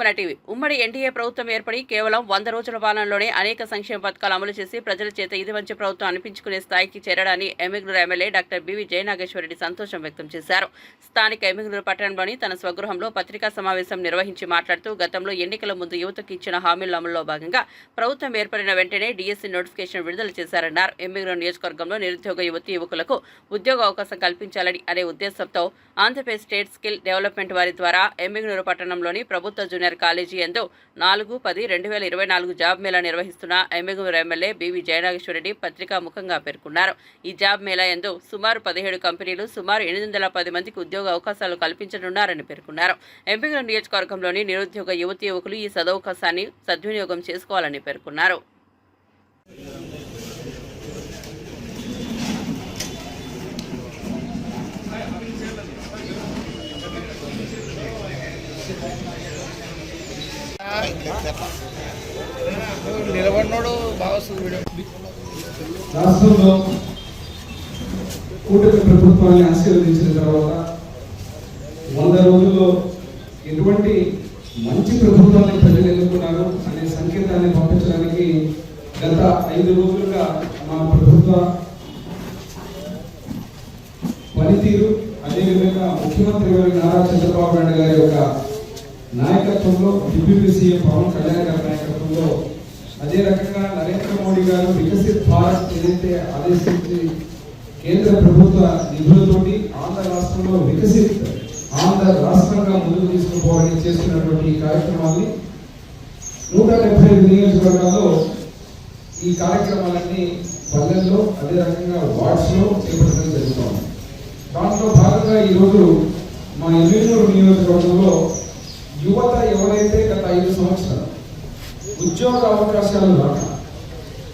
మన టీవీ. ఉమ్మడి ఎన్డీఏ ప్రభుత్వం ఏర్పడి కేవలం వంద రోజుల పాలనలోనే అనేక సంక్షేమ పథకాలు అమలు చేసి ప్రజల చేత ఇది మంచి ప్రభుత్వం అనిపించుకునే స్థాయికి చేరడాన్ని Emmiganur MLA doctor BV Jayanageswara Reddy సంతోషం వ్యక్తం చేశారు. స్థానిక ఎమ్మిగ్నూరు పట్టణంలోని తన స్వగృహంలో పత్రికా సమావేశం నిర్వహించి మాట్లాడుతూ గతంలో ఎన్నికల ముందు యువతకు ఇచ్చిన హామీల అమలులో భాగంగా ప్రభుత్వం ఏర్పడిన వెంటనే డీఎస్సీ నోటిఫికేషన్ విడుదల చేశారన్నారు. ఎమ్మిగ్నూరు నియోజకవర్గంలో నిరుద్యోగ యువతి యువకులకు ఉద్యోగ అవకాశం కల్పించాలని అనే ఉద్దేశంతో ఆంధ్రప్రదేశ్ స్టేట్ స్కిల్ డెవలప్మెంట్ వారి ద్వారా ఎమ్మిగ్నూరు పట్టణంలోని ప్రభుత్వ జూనియర్ కాలేజీ ఎందు నాలుగు పది రెండు వేల ఇరవై నాలుగు జాబ్ మేళా నిర్వహిస్తున్న ఎమ్మెగూరు ఎమ్మెల్యే బీవీ జయనాగేశ్వరరెడ్డి పత్రికా ముఖంగా పేర్కొన్నారు. ఈ జాబ్ మేళా ఎందు సుమారు పదిహేడు కంపెనీలు సుమారు ఎనిమిది వందల పది మందికి ఉద్యోగ అవకాశాలు కల్పించనున్నారని పేర్కొన్నారు. ఎమ్మిగ్నూరు నియోజకవర్గంలోని నిరుద్యోగ యువతి యువకులు ఈ సదవకాశాన్ని సద్వినియోగం చేసుకోవాలని పేర్కొన్నారు. నిలబడినోడు బాగా వీడియో. రాష్ట్రంలో కూటమి ప్రభుత్వాన్ని ఆశీర్వదించిన తర్వాత వంద రోజుల్లో ఎటువంటి మంచి ప్రభుత్వాన్ని ప్రజలు ఎన్నుకున్నారు అనే సంకేతాన్ని పంపించడానికి గత ఐదు రోజులుగా మా ప్రభుత్వ పనితీరు అదేవిధంగా ముఖ్యమంత్రి గారి నారా చంద్రబాబు నాయుడు గారి యొక్క నాయకత్వంలో డిప్యూటీ సీఎం పవన్ కళ్యాణ్ గారి నాయకత్వంలో అదే రకంగా నరేంద్ర మోడీ గారు వికసిత్ భారత్ ఏదైతే ఆదేశించి కేంద్ర ప్రభుత్వ నిధులతోటి ఆంధ్ర రాష్ట్రంలో వికసిత్ ఆంధ్ర రాష్ట్రంగా ముందుకు తీసుకుపోవాలని చేస్తున్నటువంటి ఈ కార్యక్రమాన్ని నూట డెబ్బై ఐదు నియోజకవర్గాల్లో ఈ కార్యక్రమాలన్నీ పల్లెల్లో అదే రకంగా వార్డ్స్లో చేపట్టడం జరుగుతుంది. దాంట్లో భాగంగా ఈరోజు మా ఎమ్మెల్యేరు నియోజకవర్గంలో యువత ఎవరైతే గత ఐదు సంవత్సరాలు ఉద్యోగ అవకాశాలు రాక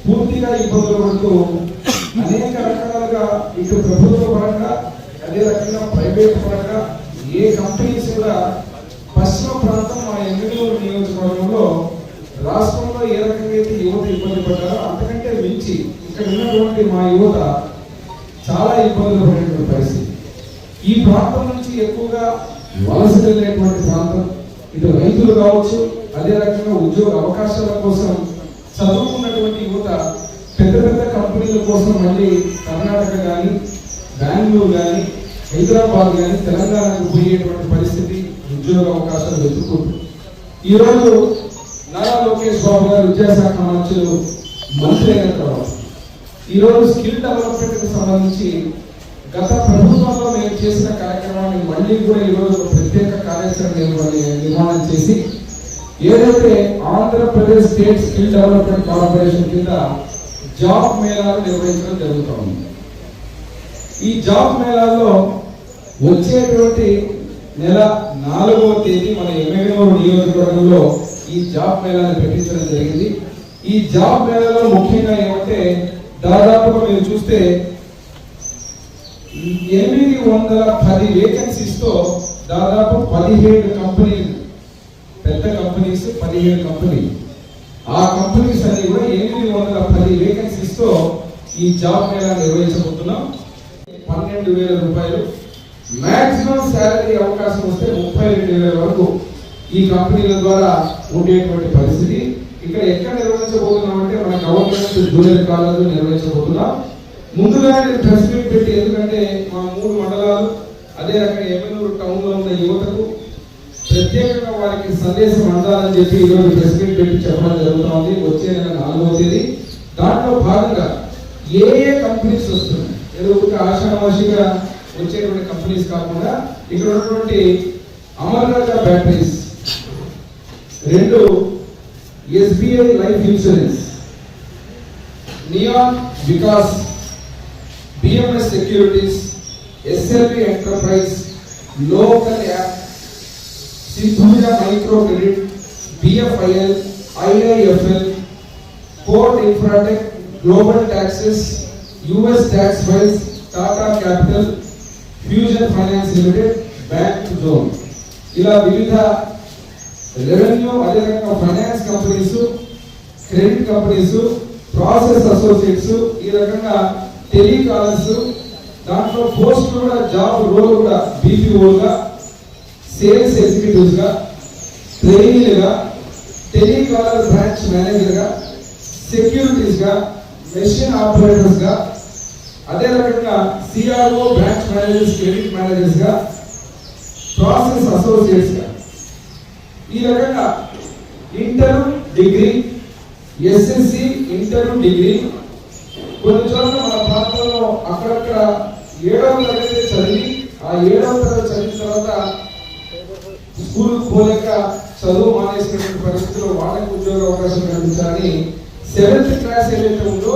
పూర్తిగా ఇబ్బందులు పడుతూ అనేక రకాలుగా ఇటు ప్రభుత్వ పరంగా అదే రకంగా ప్రైవేట్ పరంగా ఏ కంపెనీస్ కూడా పశ్చిమ ప్రాంతం మా ఎమ్మెల్యేరు నియోజకవర్గంలో రాష్ట్రంలో ఏ రకంగా అయితే యువత ఇబ్బంది పడ్డారో అంతకంటే మించి ఇక్కడ ఉన్నటువంటి మా యువత చాలా ఇబ్బందులు పడినటువంటి పరిస్థితి. ఈ ప్రాంతం నుంచి ఎక్కువగా వలస వెళ్ళేటువంటి ప్రాంతం ఇటు రైతులు కావచ్చు అదే రకంగా ఉద్యోగ అవకాశాల కోసం చదువుకున్నటువంటి యువత పెద్ద పెద్ద కంపెనీల కోసం మళ్ళీ కర్ణాటక కానీ బెంగళూరు కానీ హైదరాబాద్ కానీ తెలంగాణకు పోయేటువంటి పరిస్థితి ఉద్యోగ అవకాశాలు వెతుకుంటుంది ఈరోజు నారా లోకేష్ బాబు గారు విద్యాశాఖ మంత్రులు మంత్రి అయిన తర్వాత ఈరోజు స్కిల్ డెవలప్మెంట్కి సంబంధించి గత ప్రభుత్వంలో మేము చేసిన కార్యక్రమాన్ని మళ్ళీ కూడా ఈరోజు ఒక ప్రత్యేక కార్యాచరణ నిర్మాణం- నిర్మాణం చేసి ఏదైతే Andhra Pradesh state skill development corporation కింద జాబ్ మేళాలు నిర్వహించడం జరుగుతోంది ఈ జాబ్ మేళాల్లో వచ్చేటువంటి నెల నాలుగవ తేదీ మన ఎమ్మెల్యేనూరు నియోజకవర్గంలో ఈ జాబ్ మేళాన్ని పెట్టించడం జరిగింది. ఈ జాబ్ మేళాలో ముఖ్యంగా ఏమంటే దాదాపుగా మీరు చూస్తే ఎనిమిది వందల పది వేకెన్సీస్తో దాదాపు పదిహేడు కంపెనీలు పెద్ద కంపెనీస్ పదిహేడు కంపెనీలు. ఆ కంపెనీస్ అన్ని కూడా ఎనిమిది వందల పది వేకెన్సీస్తో ఈ జాబ్ మేళా నిర్వహించబోతున్నాం. పన్నెండు వేల రూపాయలు. మ్యాక్సిమం శాలరీ అవకాశం వస్తే ముప్పై రెండు వేల వరకు ఈ కంపెనీల ద్వారా ఉండేటువంటి పరిస్థితి. ఇక్కడ ఎక్కడ నిర్వహించబోతున్నాం అంటే మన గవర్నమెంట్ జూనియర్ కాలేజ్ నిర్వహించబోతున్నాం. ముందుగా నేను ప్రెస్ మీట్ పెట్టి ఎందుకంటే మా మూడు మండలాలు అదే రకంగా ఎమ్మెల్యూరు టౌన్లో ఉన్న యువతకు ప్రత్యేకంగా వారికి సందేశం అందాలని చెప్పి ఈరోజు ప్రెస్ మీట్ పెట్టి చెప్పడం జరుగుతుంది. వచ్చే నెల నాలుగవ తేదీ. దాంట్లో భాగంగా ఏ ఏ కంపెనీస్ వస్తున్నాయి? ఏదో ఒక ఆషామాషిగా వచ్చేటువంటి కంపెనీస్ కాకుండా ఇక్కడ ఉన్నటువంటి అమర్నాథ బ్యాటరీస్ రెండు SBI life insurance Neon Vikas BMS securities SLV enterprise local app Sindhuja micro credit BFIL IIFL court infratech global taxes US tax files Tata capital fusion finance limited bank zone ఇలా వివిధ revenue అదేవిధంగా finance companies credit companies process associates ఈ రకంగా telecallers దాంట్లో post కూడా job role కూడా బీపీఓగా sales ఎగ్జిక్యూటివ్స్గా ట్రైనీలుగా టెలికాలర్ బ్రాంచ్ మేనేజర్గా సెక్యూరిటీస్గా మెషిన్ ఆపరేటర్స్గా అదే రకంగా సిఆర్ఓ బ్రాంచ్ మేనేజర్స్ క్రెడిట్ మేనేజర్స్గా ప్రాసెస్ అసోసియేట్స్గా. ఈ రకంగా inter degree SSC inter degree కొన్ని చోట్ల అక్కడక్కడ ఏడవ తరగతి చదివి ఆ ఏడవ తరగతి చదివిన తర్వాత స్కూల్ పోలేక చదువు మానేసినటువంటి పరిస్థితిలో వాళ్ళకి ఉద్యోగ అవకాశం కల్పించాలని సెవెంత్ క్లాస్ ఏదైతే ఉందో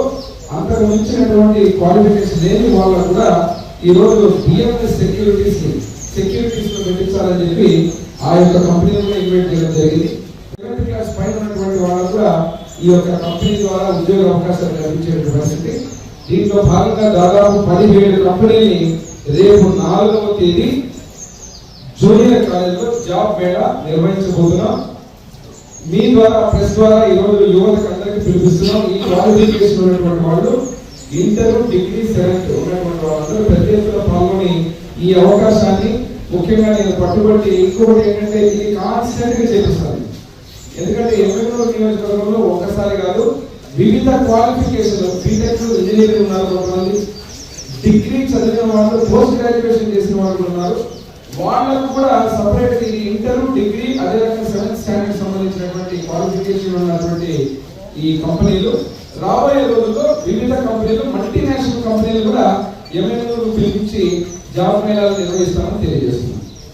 అంతకు మించినటువంటి క్వాలిఫికేషన్ లేని వాళ్ళకు కూడా ఈ బిఎంఎస్ సెక్యూరిటీస్ సెక్యూరిటీస్లో పెట్టించాలని చెప్పి ఆ యొక్క కంపెనీలో ఇన్వైట్ చేయడం జరిగింది. సెవెంత్ క్లాస్ పైన ఉన్నటువంటి వాళ్ళకు కూడా ఈ యొక్క కంపెనీ ద్వారా ఉద్యోగ అవకాశాలు కల్పించే పరిస్థితి. దీంట్లో భాగంగా దాదాపు పదిహేడు కంపెనీని రేపు నాలుగవ తేదీ జూనియర్ కాలేజీలో జాబ్ మేళా నిర్వహించబోతున్నాం. మీ ద్వారా ప్రెస్ ద్వారా ఈరోజు రోజు యువతకు అందరికీ పిలిపిస్తున్నాం. ఈ క్వాలిఫికేషన్ ఉన్నటువంటి వాళ్ళు ఇంటర్ డిగ్రీ సెవెంత్ ఉన్నటువంటి వాళ్ళందరూ ప్రతి ఎత్తున పాల్గొని ఈ అవకాశాన్ని ముఖ్యంగా నేను పట్టుబట్టి ఇంకొకటి ఏంటంటే ఇది కాన్స్టెంట్గా చేపిస్తాను ఎందుకంటే ఎమ్మెల్యే నియోజకవర్గంలో ఒక్కసారి కాదు వివిధ క్వాలిఫికేషన్ బీటెక్ ఇంజనీరింగ్ ఉన్నారు కొంతమంది. డిగ్రీ చదివిన వాళ్ళు పోస్ట్ గ్రాడ్యుయేషన్ చేసిన వాళ్ళు ఉన్నారు. వాళ్ళకు కూడా సపరేట్ ఈ ఇంటర్ డిగ్రీ అదే రకంగా సెవెంత్ స్టాండర్డ్ సంబంధించినటువంటి క్వాలిఫికేషన్ ఉన్నటువంటి ఈ కంపెనీలు. రాబోయే రోజుల్లో వివిధ కంపెనీలు మల్టీనేషనల్ కంపెనీలు కూడా ఎంఎన్ఓ పిలిపించి జాబ్ మేళాలు నిర్వహిస్తామని తెలియజేస్తున్నారు